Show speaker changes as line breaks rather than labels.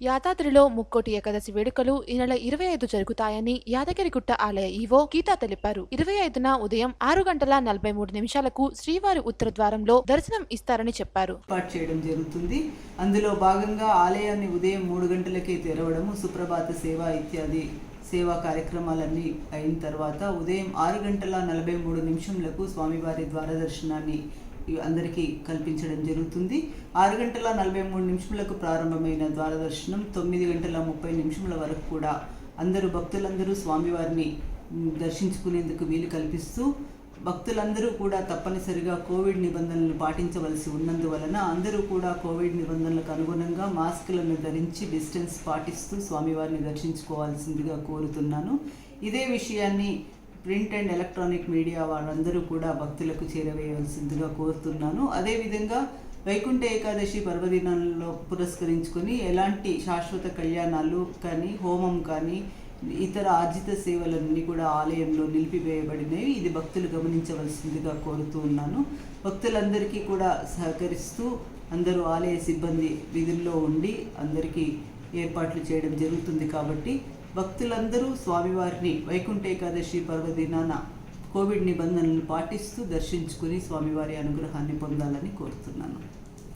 యాదాద్రిలో ముక్కోటి ఏకాదశి వేడుకలు ఈ నెల ఇరవై ఐదు జరుగుతాయని యాదగిరిగుట్ట ఆలయ ఈవో గీతా తెలిపారు. ఇరవై ఐదున ఉదయం ఆరు గంటల నలభై మూడు నిమిషాలకు శ్రీవారి ఉత్తర ద్వారంలో దర్శనం ఇస్తారని చెప్పారు.
చేయడం జరుగుతుంది. అందులో భాగంగా ఆలయాన్ని ఉదయం మూడు గంటలకే తెరవడము సుప్రభాత సేవ ఇత్యాది సేవా కార్యక్రమాలన్నీ అయిన తర్వాత ఉదయం ఆరు గంటల నలభై మూడు నిమిషంలకు స్వామివారి ద్వార దర్శనాన్ని అందరికీ కల్పించడం జరుగుతుంది. ఆరు గంటల నలభై మూడు నిమిషములకు ప్రారంభమైన ద్వారదర్శనం తొమ్మిది గంటల ముప్పై నిమిషముల వరకు కూడా అందరూ భక్తులందరూ స్వామివారిని దర్శించుకునేందుకు వీలు కల్పిస్తూ భక్తులందరూ కూడా తప్పనిసరిగా కోవిడ్ నిబంధనలు పాటించవలసి ఉన్నందువలన అందరూ కూడా కోవిడ్ నిబంధనలకు అనుగుణంగా మాస్కులను ధరించి డిస్టెన్స్ పాటిస్తూ స్వామివారిని దర్శించుకోవాల్సిందిగా కోరుతున్నాను. ఇదే విషయాన్ని ప్రింట్ అండ్ ఎలక్ట్రానిక్ మీడియా వాళ్ళందరూ కూడా భక్తులకు చేరవేయవలసిందిగా కోరుతున్నాను. అదేవిధంగా వైకుంఠ ఏకాదశి పర్వదినాలలో పురస్కరించుకొని ఎలాంటి శాశ్వత కళ్యాణాలు కానీ హోమం కానీ ఇతర ఆర్జిత సేవలన్నీ కూడా ఆలయంలో నిలిపివేయబడినవి. ఇది భక్తులు గమనించవలసిందిగా కోరుతూ ఉన్నాను. భక్తులందరికీ కూడా సహకరిస్తూ అందరూ ఆలయ సిబ్బంది విధుల్లో ఉండి అందరికీ ఏర్పాట్లు చేయడం జరుగుతుంది కాబట్టి భక్తులందరూ స్వామివారిని వైకుంఠ ఏకాదశి పర్వదినాన కోవిడ్ నిబంధనలను పాటిస్తూ దర్శించుకుని స్వామివారి అనుగ్రహాన్ని పొందాలని కోరుతున్నాను.